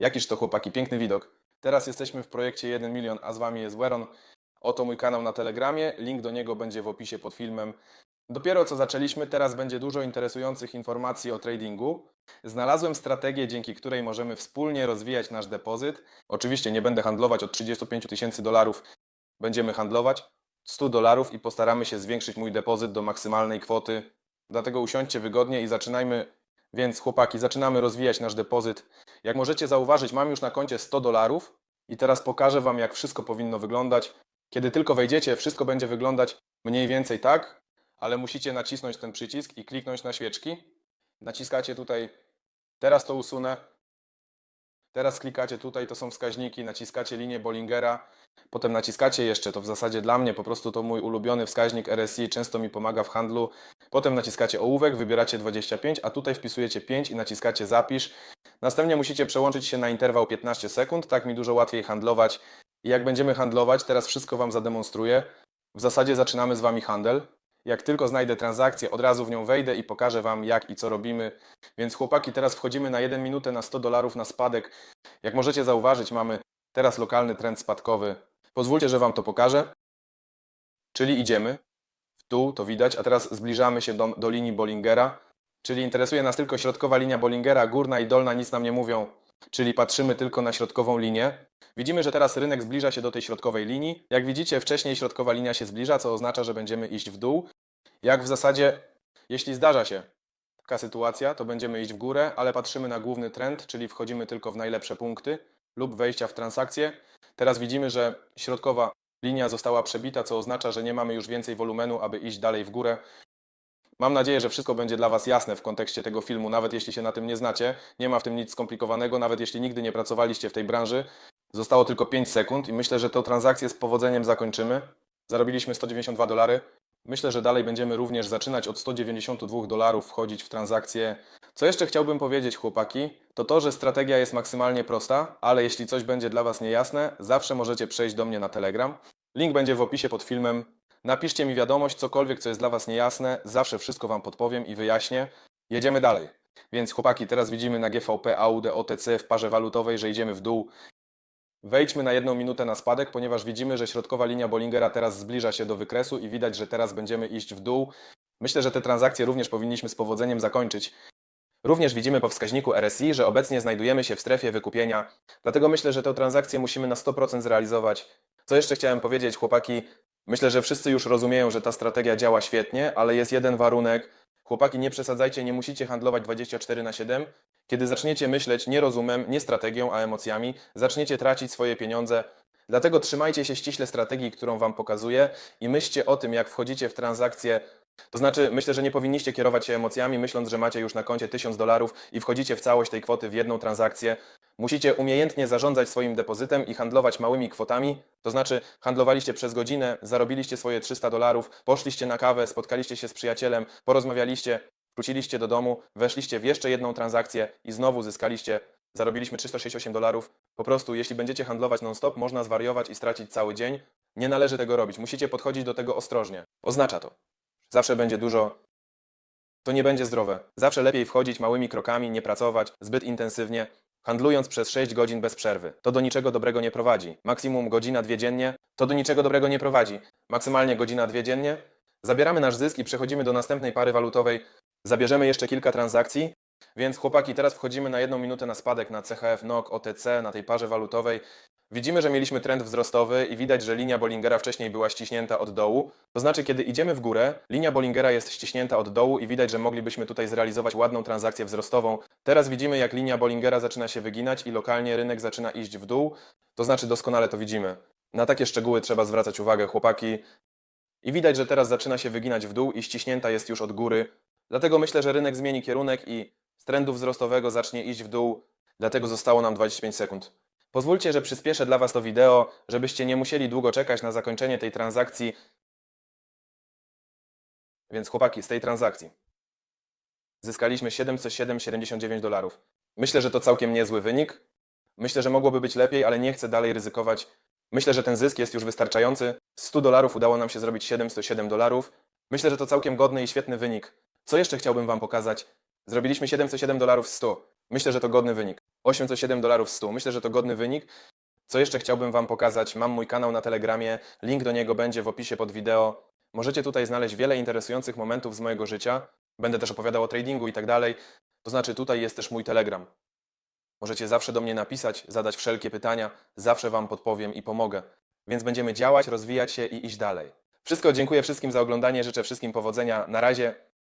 Jakiż to chłopaki, piękny widok. Teraz jesteśmy w projekcie 1 milion, a z Wami jest Weron. Oto mój kanał na Telegramie, link do niego będzie w opisie pod filmem. Dopiero co zaczęliśmy, teraz będzie dużo interesujących informacji o tradingu. Znalazłem strategię, dzięki której możemy wspólnie rozwijać nasz depozyt. Oczywiście nie będę handlować od 35 tysięcy dolarów, będziemy handlować 100 dolarów i postaramy się zwiększyć mój depozyt do maksymalnej kwoty. Dlatego usiądźcie wygodnie i zaczynajmy. Więc chłopaki, zaczynamy rozwijać nasz depozyt. Jak możecie zauważyć, mam już na koncie 100 dolarów i teraz pokażę Wam, jak wszystko powinno wyglądać. Kiedy tylko wejdziecie, wszystko będzie wyglądać mniej więcej tak, ale musicie nacisnąć ten przycisk i kliknąć na świeczki. Naciskacie tutaj, teraz to usunę. Teraz klikacie tutaj, to są wskaźniki, naciskacie linię Bollingera, potem naciskacie jeszcze, to w zasadzie dla mnie po prostu to mój ulubiony wskaźnik RSI, często mi pomaga w handlu. Potem naciskacie ołówek, wybieracie 25, a tutaj wpisujecie 5 i naciskacie zapisz. Następnie musicie przełączyć się na interwał 15 sekund, tak mi dużo łatwiej handlować. I jak będziemy handlować, teraz wszystko Wam zademonstruję. W zasadzie zaczynamy z Wami handel. Jak tylko znajdę transakcję, od razu w nią wejdę i pokażę Wam jak i co robimy. Więc chłopaki, teraz wchodzimy na 1 minutę na 100 dolarów na spadek. Jak możecie zauważyć, mamy teraz lokalny trend spadkowy. Pozwólcie, że Wam to pokażę. Czyli idziemy dół, to widać, a teraz zbliżamy się do, do linii Bollingera. Czyli interesuje nas tylko środkowa linia Bollingera, górna i dolna nic nam nie mówią. Czyli patrzymy tylko na środkową linię. Widzimy, że teraz rynek zbliża się do tej środkowej linii. Jak widzicie, wcześniej środkowa linia się zbliża, co oznacza, że będziemy iść w dół. Jak w zasadzie, jeśli zdarza się taka sytuacja, to będziemy iść w górę, ale patrzymy na główny trend, czyli wchodzimy tylko w najlepsze punkty lub wejścia w transakcje. Teraz widzimy, że środkowa linia została przebita, co oznacza, że nie mamy już więcej wolumenu, aby iść dalej w górę. Mam nadzieję, że wszystko będzie dla Was jasne w kontekście tego filmu, nawet jeśli się na tym nie znacie. Nie ma w tym nic skomplikowanego, nawet jeśli nigdy nie pracowaliście w tej branży. Zostało tylko 5 sekund i myślę, że tę transakcję z powodzeniem zakończymy. Zarobiliśmy 192 dolary. Myślę, że dalej będziemy również zaczynać od 192 dolarów wchodzić w transakcje. Co jeszcze chciałbym powiedzieć, chłopaki, to to, że strategia jest maksymalnie prosta, ale jeśli coś będzie dla Was niejasne, zawsze możecie przejść do mnie na Telegram. Link będzie w opisie pod filmem. Napiszcie mi wiadomość, cokolwiek, co jest dla Was niejasne, zawsze wszystko Wam podpowiem i wyjaśnię. Jedziemy dalej. Więc chłopaki, teraz widzimy na GVP, AUD, OTC w parze walutowej, że idziemy w dół. Wejdźmy na jedną minutę na spadek, ponieważ widzimy, że środkowa linia Bollingera teraz zbliża się do wykresu i widać, że teraz będziemy iść w dół. Myślę, że te transakcje również powinniśmy z powodzeniem zakończyć. Również widzimy po wskaźniku RSI, że obecnie znajdujemy się w strefie wykupienia, dlatego myślę, że tę transakcję musimy na 100% zrealizować. Co jeszcze chciałem powiedzieć, chłopaki? Myślę, że wszyscy już rozumieją, że ta strategia działa świetnie, ale jest jeden warunek. Chłopaki, nie przesadzajcie, nie musicie handlować 24 na 7. Kiedy zaczniecie myśleć nie rozumem, nie strategią, a emocjami, zaczniecie tracić swoje pieniądze. Dlatego trzymajcie się ściśle strategii, którą Wam pokazuję i myślcie o tym, jak wchodzicie w transakcje. To znaczy, myślę, że nie powinniście kierować się emocjami, myśląc, że macie już na koncie 1000 dolarów i wchodzicie w całość tej kwoty w jedną transakcję. Musicie umiejętnie zarządzać swoim depozytem i handlować małymi kwotami. To znaczy, handlowaliście przez godzinę, zarobiliście swoje 300 dolarów, poszliście na kawę, spotkaliście się z przyjacielem, porozmawialiście, wróciliście do domu, weszliście w jeszcze jedną transakcję i znowu zyskaliście, zarobiliśmy 368 dolarów. Po prostu, jeśli będziecie handlować non-stop, można zwariować i stracić cały dzień. Nie należy tego robić. Musicie podchodzić do tego ostrożnie. Oznacza to. Zawsze będzie dużo. To nie będzie zdrowe. Zawsze lepiej wchodzić małymi krokami, nie pracować zbyt intensywnie, handlując przez 6 godzin bez przerwy. To do niczego dobrego nie prowadzi. Maksimum godzina, dwie dziennie, to do niczego dobrego nie prowadzi. Maksymalnie godzina, dwie dziennie. Zabieramy nasz zysk i przechodzimy do następnej pary walutowej. Zabierzemy jeszcze kilka transakcji. Więc chłopaki, teraz wchodzimy na jedną minutę na spadek na CHF, NOK, OTC, na tej parze walutowej. Widzimy, że mieliśmy trend wzrostowy i widać, że linia Bollingera wcześniej była ściśnięta od dołu. To znaczy, kiedy idziemy w górę, linia Bollingera jest ściśnięta od dołu i widać, że moglibyśmy tutaj zrealizować ładną transakcję wzrostową. Teraz widzimy, jak linia Bollingera zaczyna się wyginać i lokalnie rynek zaczyna iść w dół. To znaczy, doskonale to widzimy. Na takie szczegóły trzeba zwracać uwagę, chłopaki. I widać, że teraz zaczyna się wyginać w dół i ściśnięta jest już od góry. Dlatego myślę, że rynek zmieni kierunek i z trendu wzrostowego zacznie iść w dół. Dlatego zostało nam 25 sekund. Pozwólcie, że przyspieszę dla Was to wideo, żebyście nie musieli długo czekać na zakończenie tej transakcji. Więc chłopaki, z tej transakcji zyskaliśmy 707,79 dolarów. Myślę, że to całkiem niezły wynik. Myślę, że mogłoby być lepiej, ale nie chcę dalej ryzykować. Myślę, że ten zysk jest już wystarczający. Z 100 dolarów udało nam się zrobić 707 dolarów. Myślę, że to całkiem godny i świetny wynik. Co jeszcze chciałbym Wam pokazać? Zrobiliśmy 707 dolarów z 100. Myślę, że to godny wynik. 807 dolarów 100. Myślę, że to godny wynik. Co jeszcze chciałbym Wam pokazać? Mam mój kanał na Telegramie, link do niego będzie w opisie pod wideo. Możecie tutaj znaleźć wiele interesujących momentów z mojego życia. Będę też opowiadał o tradingu i tak dalej. To znaczy, tutaj jest też mój Telegram. Możecie zawsze do mnie napisać, zadać wszelkie pytania, zawsze Wam podpowiem i pomogę. Więc będziemy działać, rozwijać się i iść dalej. Wszystko, dziękuję wszystkim za oglądanie, życzę wszystkim powodzenia. Na razie,